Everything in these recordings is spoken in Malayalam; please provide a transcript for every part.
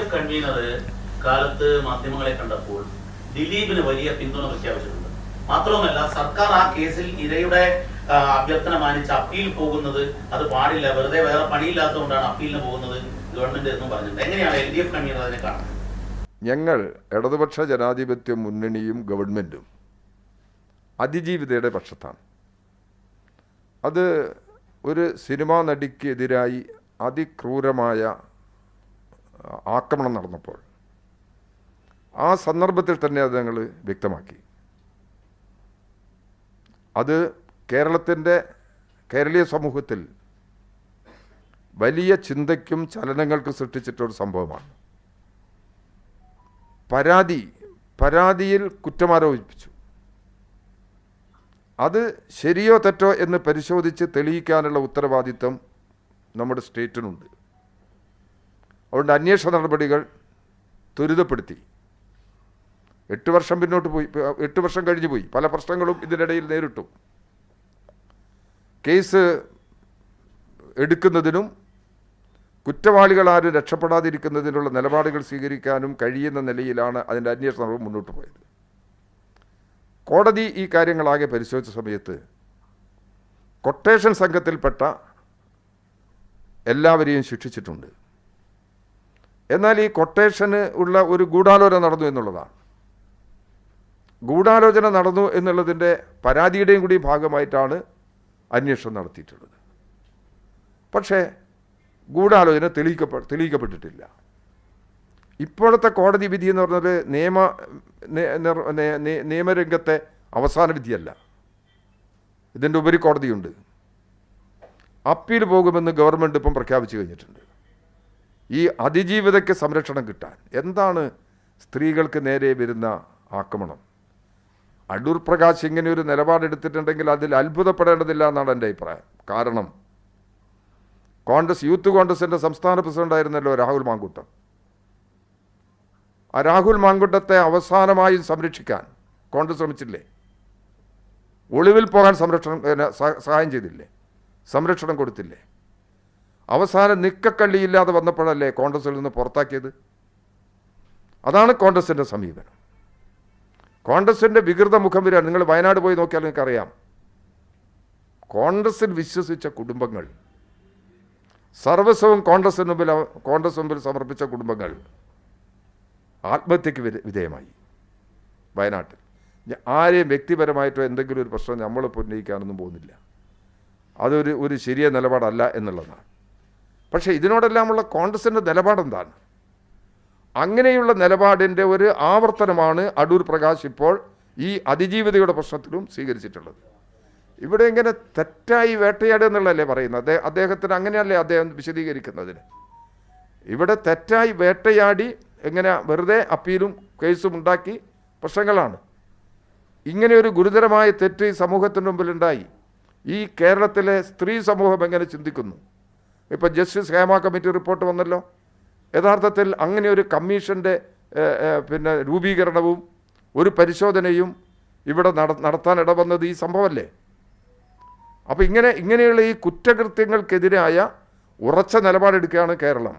എഫ് കൺവീനർ കാലത്ത് മാധ്യമങ്ങളെ കണ്ടപ്പോൾ ദിലീപിന് വലിയ പിന്തുണ പ്രഖ്യാപിച്ചിട്ടുണ്ട്. മാത്രവുമല്ല സർക്കാർ ആ കേസിൽ ഇരയുടെ അഭ്യർത്ഥന മാനിച്ച് അപ്പീൽ പോകുന്നത് അത് പാടില്ല. വെറുതെ വേറെ പണിയില്ലാത്തതുകൊണ്ടാണ് അപ്പീലിന് പോകുന്നത് ഗവൺമെന്റ് എന്നും പറഞ്ഞിട്ടുണ്ട്. എങ്ങനെയാണ് എൽ ഡി എഫ് കൺവീനർ അതിനെ കാണുന്നത്? ഞങ്ങൾ ഇടതുപക്ഷ ജനാധിപത്യ മുന്നണിയും ഗവൺമെന്റും അതിജീവിതയുടെ പക്ഷത്താണ്. അത് ഒരു സിനിമാ നടിക്കെതിരായി അതിക്രൂരമായ ആക്രമണം നടന്നപ്പോൾ ആ സന്ദർഭത്തിൽ തന്നെ അത് ഞങ്ങൾ വ്യക്തമാക്കി. അത് കേരളത്തിന്റെ കേരളീയ സമൂഹത്തിൽ വലിയ ചിന്തയ്ക്കും ചലനങ്ങൾക്കും സൃഷ്ടിച്ചിട്ടൊരു സംഭവമാണ്. പരാതി പരാതിയിൽ കുറ്റമാരോപിച്ചു അത് ശരിയോ തെറ്റോ എന്ന് പരിശോധിച്ച് തെളിയിക്കാനുള്ള ഉത്തരവാദിത്വം നമ്മുടെ സ്റ്റേറ്റിനുണ്ട്. അതുകൊണ്ട് അന്വേഷണ നടപടികൾ ത്വരിതപ്പെടുത്തി. എട്ട് വർഷം പിന്നോട്ട് പോയി എട്ട് വർഷം കഴിഞ്ഞു പോയി. പല പ്രശ്നങ്ങളും ഇതിനിടയിൽ നേരിട്ടു. കേസ് എടുക്കുന്നതിനും കുറ്റവാളികൾ ആരും രക്ഷപ്പെടാതിരിക്കുന്നതിനുള്ള നിലപാടുകൾ സ്വീകരിക്കാനും കഴിയുന്ന നിലയിലാണ് അതിന്റെ അന്വേഷണം മുന്നോട്ട് പോയത്. കോടതി ഈ കാര്യങ്ങളാകെ പരിശോധിച്ച സമയത്ത് കൊട്ടേഷൻ സംഘത്തിൽപ്പെട്ട എല്ലാവരെയും ശിക്ഷിച്ചിട്ടുണ്ട്. എന്നാൽ ഈ കൊട്ടേഷന് ഉള്ള ഒരു ഗൂഢാലോചന നടന്നു എന്നുള്ളതാണ്. ഗൂഢാലോചന നടന്നു എന്നുള്ളതിന്റെ പരാതിയുടെയും കൂടി ഭാഗമായിട്ടാണ് അന്വേഷണം നടത്തിയിട്ടുള്ളത്. പക്ഷേ ഗൂഢാലോചന തെളിയിക്കപ്പെ തെളിയിക്കപ്പെട്ടിട്ടില്ല. ഇപ്പോഴത്തെ കോടതി വിധി എന്ന് പറഞ്ഞത് നിയമ നിയമരംഗത്തെ അവസാന വിധിയല്ല. ഇതിന്റെ ഉപരി കോടതിയുണ്ട് അപ്പീൽ പോകുമെന്ന് ഗവൺമെന്റ് ഇപ്പം പ്രഖ്യാപിച്ചു കഴിഞ്ഞിട്ടുണ്ട്. ഈ അതിജീവിതയ്ക്ക് സംരക്ഷണം കിട്ടാൻ. എന്താണ് സ്ത്രീകൾക്ക് നേരെ വരുന്ന ആക്രമണം? അടൂർ പ്രകാശ് ഇങ്ങനെ ഒരു നിലപാടെടുത്തിട്ടുണ്ടെങ്കിൽ അതിൽ അത്ഭുതപ്പെടേണ്ടതില്ല എന്നാണ് എന്റെ അഭിപ്രായം. കാരണം കോൺഗ്രസ് യൂത്ത് കോൺഗ്രസിന്റെ സംസ്ഥാന പ്രസിഡന്റായിരുന്നല്ലോ രാഹുൽ മാങ്കൂട്ടം. ആ രാഹുൽ മാങ്കുട്ടത്തെ അവസാനമായും സംരക്ഷിക്കാൻ കോൺഗ്രസ് ശ്രമിച്ചില്ലേ? ഒളിവിൽ പോകാൻ സംരക്ഷണം സഹായം ചെയ്തില്ലേ? സംരക്ഷണം കൊടുത്തില്ലേ? അവസാനം നിക്കക്കള്ളിയില്ലാതെ വന്നപ്പോഴല്ലേ കോൺഗ്രസിൽ നിന്ന് പുറത്താക്കിയത്? അതാണ് കോൺഗ്രസിന്റെ സമീപനം. കോൺഗ്രസിന്റെ വികൃത മുഖം വരിക നിങ്ങൾ വയനാട് പോയി നോക്കിയാൽ നിങ്ങൾക്ക് അറിയാം കോൺഗ്രസിൽ വിശ്വസിച്ച കുടുംബങ്ങൾ സർവസ്വവും കോൺഗ്രസിന് മുമ്പിൽ കോൺഗ്രസ് മുമ്പിൽ സമർപ്പിച്ച കുടുംബങ്ങൾ ആത്മഹത്യക്ക് വിധേ- വിധേയമായി വയനാട്ടിൽ. ആരെയും വ്യക്തിപരമായിട്ടോ എന്തെങ്കിലും ഒരു പ്രശ്നം നമ്മൾ ഉന്നയിക്കാനൊന്നും പോകുന്നില്ല. അതൊരു ഒരു ശരിയ നിലപാടല്ല എന്നുള്ളതാണ്. പക്ഷേ ഇതിനോടെല്ലാമുള്ള കോൺഗ്രസിന്റെ നിലപാടെന്താണ്? അങ്ങനെയുള്ള നിലപാടിന്റെ ഒരു ആവർത്തനമാണ് അടൂർ പ്രകാശ് ഇപ്പോൾ ഈ അതിജീവിതയുടെ പ്രശ്നത്തിലും സ്വീകരിച്ചിട്ടുള്ളത്. ഇവിടെ ഇങ്ങനെ തെറ്റായി വേട്ടയാടുക എന്നുള്ളതല്ലേ പറയുന്നത്? അദ്ദേഹം അദ്ദേഹത്തിന് അങ്ങനെയല്ലേ അദ്ദേഹം വിശദീകരിക്കുന്നതിന്? ഇവിടെ തെറ്റായി വേട്ടയാടി എങ്ങനെ വെറുതെ അപ്പീലും കേസും ഉണ്ടാക്കി പ്രശ്നങ്ങളാണ്. ഇങ്ങനെ ഒരു ഗുരുതരമായ തെറ്റ് സമൂഹത്തിന് മുമ്പിലുണ്ടായി. ഈ കേരളത്തിലെ സ്ത്രീ സമൂഹം എങ്ങനെ ചിന്തിക്കുന്നു? ഇപ്പം ജസ്റ്റിസ് ഹേമ കമ്മിറ്റി റിപ്പോർട്ട് വന്നല്ലോ. യഥാർത്ഥത്തിൽ അങ്ങനെ ഒരു കമ്മീഷന്റെ പിന്നെ രൂപീകരണവും ഒരു പരിശോധനയും ഇവിടെ നട നടത്താൻ ഇടവന്നത് ഈ സംഭവമല്ലേ? അപ്പോൾ ഇങ്ങനെ ഇങ്ങനെയുള്ള ഈ കുറ്റകൃത്യങ്ങൾക്കെതിരായ ഉറച്ച നിലപാടെടുക്കുകയാണ് കേരളം.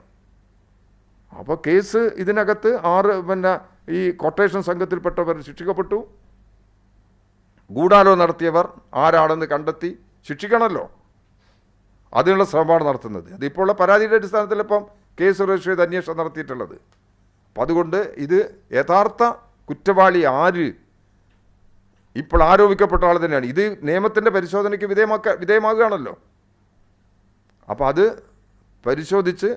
അപ്പോൾ കേസ് ഇതിനകത്ത് ആറ് പിന്നെ ഈ കൊട്ടേഷൻ സംഘത്തിൽപ്പെട്ടവർ ശിക്ഷിക്കപ്പെട്ടു. ഗൂഢാലോ നടത്തിയവർ ആരാണെന്ന് കണ്ടെത്തി ശിക്ഷിക്കണമല്ലോ. അതിനുള്ള ശ്രമമാണ് നടത്തുന്നത്. അതിപ്പോൾ ഉള്ള പരാതിയുടെ അടിസ്ഥാനത്തിൽ ഇപ്പം കെ സുരേഷ് ചെയ്ത് അന്വേഷണം നടത്തിയിട്ടുള്ളത്. അപ്പം അതുകൊണ്ട് ഇത് യഥാർത്ഥ കുറ്റവാളി ആര്? ഇപ്പോൾ ആരോപിക്കപ്പെട്ട ആൾ തന്നെയാണ്. ഇത് നിയമത്തിന്റെ പരിശോധനയ്ക്ക് വിധേയമാക്ക വിധേയമാകുകയാണല്ലോ. അപ്പോൾ അത് പരിശോധിച്ച്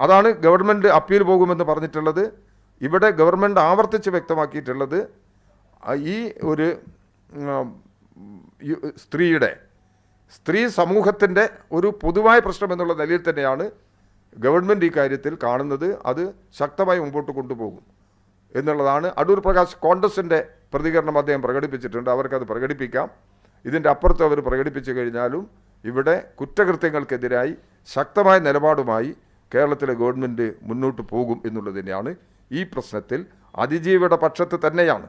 അതാണ് ഗവൺമെന്റ് അപ്പീൽ പോകുമെന്ന് പറഞ്ഞിട്ടുള്ളത്. ഇവിടെ ഗവൺമെന്റ് ആവർത്തിച്ച് വ്യക്തമാക്കിയിട്ടുള്ളത് ഈ ഒരു സ്ത്രീയുടെ സ്ത്രീ സമൂഹത്തിന്റെ ഒരു പൊതുവായ പ്രശ്നം എന്നുള്ള നിലയിൽ തന്നെയാണ് ഗവൺമെന്റ് ഈ കാര്യത്തിൽ കാണുന്നത്. അത് ശക്തമായി മുമ്പോട്ട് കൊണ്ടുപോകും എന്നുള്ളതാണ്. അടൂർ പ്രകാശ് കോൺഗ്രസിന്റെ പ്രതികരണം അദ്ദേഹം പ്രകടിപ്പിച്ചിട്ടുണ്ട്. അവർക്കത് പ്രകടിപ്പിക്കാം. ഇതിന്റെ അപ്പുറത്ത് അവർ പ്രകടിപ്പിച്ചു കഴിഞ്ഞാലും ഇവിടെ കുറ്റകൃത്യങ്ങൾക്കെതിരായി ശക്തമായ നിലപാടുമായി കേരളത്തിലെ ഗവൺമെന്റ് മുന്നോട്ട് പോകും എന്നുള്ളത് തന്നെയാണ് ഈ പ്രശ്നത്തിൽ. അതിജീവിയുടെ പക്ഷത്ത് തന്നെയാണ്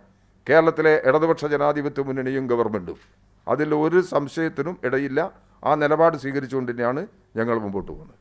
കേരളത്തിലെ ഇടതുപക്ഷ ജനാധിപത്യ മുന്നണിയും ഗവൺമെന്റും. അതിൽ ഒരു സംശയത്തിനും ഇടയില്ല. ആ നിലപാട് സ്വീകരിച്ചുകൊണ്ട് തന്നെയാണ് ഞങ്ങൾ മുമ്പോട്ട് പോകുന്നത്.